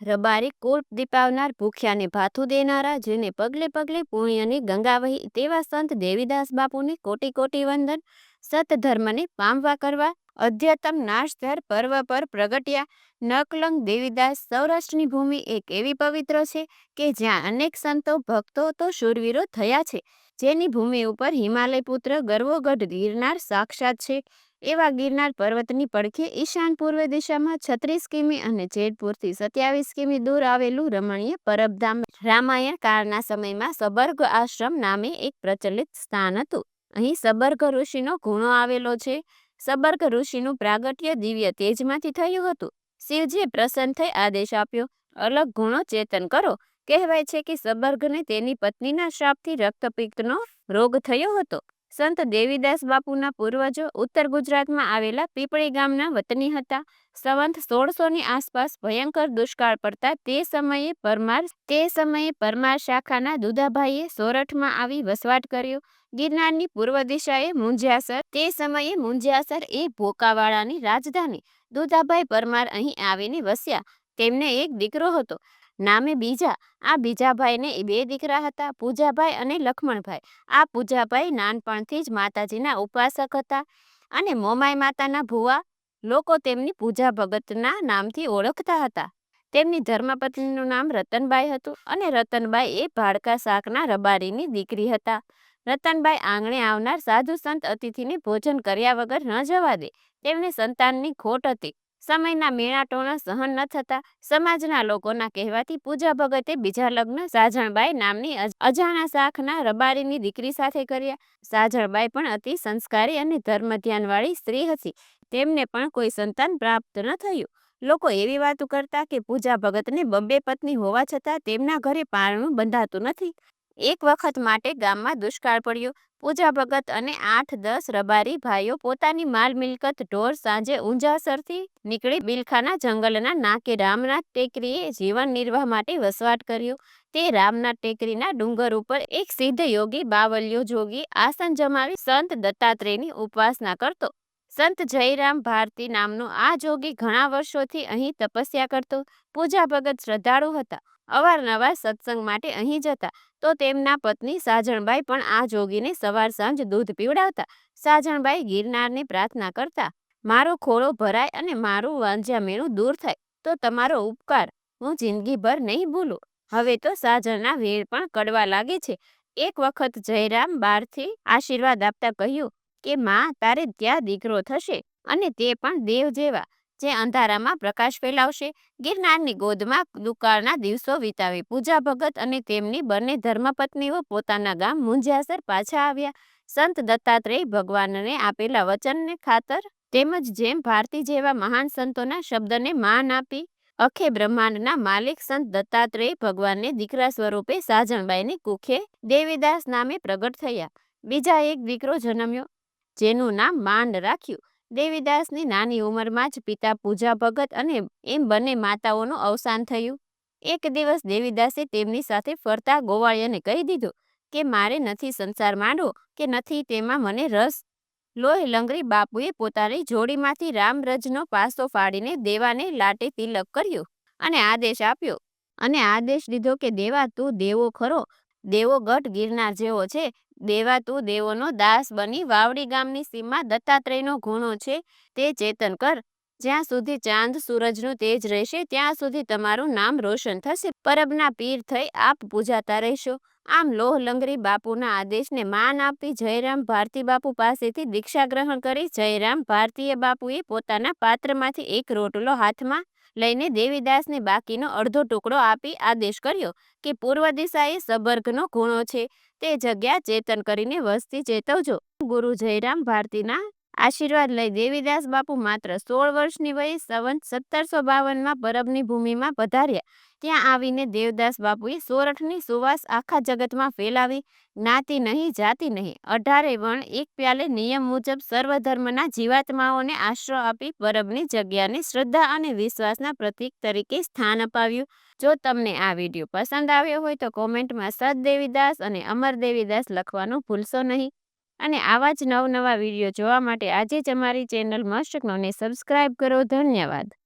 રબારી કોટ દીપાવનાર ભૂખ્યાને ભાથું દેનારા, જેને પગલે પગલે પુણ્યની ગંગા વહી, તેવા સંત દેવીદાસ બાપુને કોટી કોટી વંદન, સતધર્મને પામવા કરવા, અધ્યતમ નાશધર પર્વ પર પ્રગટ્યા. નકલંગ દેવીદાસ સૌરાષ્ટ્રની ભૂમિ એક એવી પવિત્ર છે કે જ્યાં અનેક સંતો ભક્તો તો શૂરવીરો થયા છે. જેની ભૂમિ ઉપર હિમાલય પુત્ર ગર્વોગઢ ગિરનાર સાક્ષાત છે. એવા ગિરનાર પર્વતની પડખે ઈશાન પૂર્વ દિશામાં છત્રીસ કિમી અને જેતપુરથી સત્યાવીસ કિમી દૂર આવેલું રમણીય પરબધામ રામાયણ કાળના સમયમાં સબર્ગ આશ્રમ નામે એક પ્રચલિત સ્થાન હતું. અહીં સબર્ગ ઋષિનો ગુણો આવેલો છે. સબર્ગ ઋષિનું પ્રાગટ્ય દિવ્ય તેજમાંથી થયું હતું. શિવજીએ પ્રસન્ન થઈ આદેશ આપ્યો, અલગ ગુણો ચેતન કરો. કહેવાય છે કે સબર્ગને તેની પત્નીના શ્રાપથી રક્તપિત્તનો રોગ થયો હતો. સંત દેવીદાસ બાપુના પૂર્વજો ઉત્તર ગુજરાતમાં આવેલા પીપળી ગામના વતની હતા. સંવંત સોળસોની આસપાસ ભયંકર દુષ્કાળ પડતા તે સમયે પરમાર, તે સમયે પરમાર શાખાના દુધાભાઈએ સોરઠમાં આવી વસવાટ કર્યો. ગિરનારની પૂર્વ દિશાએ મુંજિયાસર, તે સમયે મુંજિયાસર એ ભોકાવાળાની રાજધાની. દુધાભાઈ પરમાર અહીં આવીને વસ્યા. તેમને એક દીકરો હતો. નામે બીજા, આ બીજાભાઈને બે દીકરા હતા, પૂજાભાઈ અને લક્ષ્મણભાઈ આ પૂજાભાઈ નાનપણથી જ માતાજીના ઉપાસક હતા અને મોમાઈ માતાના ભુવા લોકો તેમની પૂજા ભગતના નામથી ઓળખતા હતા. તેમની ધર્મપત્નીનું નામ રતનબાઈ હતું અને રતનબાઈ એ ભાડકા શાકના રબારીની દીકરી હતા. રતનબાઈ આંગણે આવનાર સાધુ સંત અતિથિને ભોજન કર્યા વગર ન જવા દે. તેમને સંતાનની ખોટ હતી. સમયના મેળાટોણા સહન ન થતા સમાજના લોકોના કહેવાથી પૂજા ભગતે બીજા લગ્ન સાજણબાઈ નામની અજાણા શાખના રબારીની દીકરી સાથે કર્યા. સાજણબાઈ પણ અતિ સંસ્કારી અને ધર્મ ધ્યાનવાળી સ્ત્રી હતી. તેમને પણ કોઈ સંતાન પ્રાપ્ત ન થયું. લોકો એવી વાતો કરતા કે પૂજા ભગતને બબ્બે પત્ની હોવા છતાં તેમના ઘરે પારણું બંધાતું નથી. એક વખત માટે ગામમાં દુષ્કાળ પડ્યો. પૂજા ભગત અને આઠ દસ રબારી ભાઈઓ પોતાની માલ મિલકત ઢોર સાંજે ઊંઝાસરથી નીકળી બિલખાના જંગલના નાકે રામનાથ ટેકરીએ જીવન નિર્વાહ માટે વસવાટ કર્યો. તે રામનાથ ટેકરીના ડુંગર ઉપર એક સિદ્ધ યોગી બાવલ્યો જોગી આસન જમાવી સંત દત્તાત્રેયની ઉપાસના કરતો. સંત જયરામ ભારતી નામનો આ જોગી ઘણા વર્ષોથી અહીં તપસ્યા કરતો. પૂજા ભગત શ્રદ્ધાળુ હતા. અવારનવાર સત્સંગ માટે અહીં જતા. તો તેમના પત્ની સાજણબાઈ પણ આ જોગીને સવાર સાંજ દૂધ પીવડાવતા. સાજણબાઈ ગિરનારને પ્રાર્થના કરતા, મારો ખોળો ભરાય અને મારું વાંઝ્યા દૂર થાય. તો તમારો ઉપકાર. હું જિંદગીભર નહીં ભૂલું. હવે તો સાજણના વેળ પણ કડવા લાગે છે. એક વખત જયરામ બારથી આશીર્વાદ આપતા કહ્યું કે, માં, તારે ત્યાં દીકરો થશે અને તે પણ દેવ જેવા. જે અંધારામાં પ્રકાશ ફેલાવશે. ગિરનારની ગોદમાં દુકાળના દિવસો વિતાવી પૂજા ભગત અને તેમની બંને ધર્મપત્નીઓ પોતાના ગામ મુંજિયાસર પાછા આવ્યા. સંત દત્તાત્રેય ભગવાનને આપેલા વચનને ખાતર તેમજ જેમ ભારતી જેવા મહાન સંતોના શબ્દને માન આપી, અખે બ્રહ્માંડના માલિક સંત દત્તાત્રેય ભગવાનને દીકરા સ્વરૂપે સાજણબાઈની કુખે દેવીદાસ નામે પ્રગટ થયા. બીજા એક દીકરો જન્મ્યો, જેનું નામ માંડ રાખ્યું. દેવીદાસની નાની ઉંમરમાં જ પિતા પૂજા ભગત અને એમ બંને માતાઓનું અવસાન થયું. એક દિવસ દેવીદાસે તેમની સાથે ફરતા ગોવાળિયાને કહી દીધું કે, મારે નથી સંસાર માંડવો કે નથી તેમાં મને રસ. લોહી લંગરી બાપુએ પોતાની જોડીમાંથી રામરજનો પાસો ફાડીને દેવાને લાટે તિલક કર્યો અને આદેશ આપ્યો. અને આદેશ દીધો કે, દેવા, તું દેવો ખરો. દેવો ગઢ ગિરનાર જેવો છે. દેવા તું દેવોનો દાસ બની વાવડી ગામની સીમા દત્તાત્રેયનો ગુણો છે. તે ચેતન કર. જ્યાં સુધી ચાંદ સૂરજનું તેજ રહેશે, ત્યાં સુધી તમારું નામ રોશન થશે. પરબના પીર થઈ આપ પૂજાતા રહેશો. આમ લોહ લંગરી બાપુના આદેશને માન આપી જયરામ ભારતી બાપુ પાસેથી દીક્ષા ગ્રહણ કરી જયરામ ભારતીય બાપુએ પોતાના પાત્રમાંથી એક રોટલો હાથમાં લઈને દેવીદાસને બાકીનો અડધો ટુકડો આપી આદેશ કર્યો કે પૂર્વ દિશાએ સબર્ગનો ખૂણો છે. તે જગ્યા ચેતન કરીને વસ્તી ચેતવજો. ગુરુ જયરામ ભારતીના આશીર્વાદ લઈ દેવીદાસ બાપુ માત્ર સોળ વર્ષની વયે સંવંત સત્તરસો બાવનમાં પરબની ભૂમિમાં પધાર્યા. ત્યાં આવીને દેવદાસ બાપુએ સોરઠની સુવાસ આખા જગતમાં ફેલાવી. જ્ઞાતિ નહીં, જાતિ નહીં, અઢારે વણ, એક પ્યાલે નિયમ મુજબ સર્વધર્મના જીવાત્માઓને આશરો આપી પરબની જગ્યાને શ્રદ્ધા અને વિશ્વાસના પ્રતીક તરીકે સ્થાન અપાવ્યું. જો તમને આ વીડિયો પસંદ આવ્યો હોય તો કોમેન્ટમાં સદ દેવીદાસ અને અમર દેવીદાસ લખવાનું ભૂલશો નહીં. અને આવા જ નવનવા વીડિયો જોવા માટે આજે જ અમારી ચેનલ મસ્ટ સબસ્ક્રાઈબ કરો. ધન્યવાદ.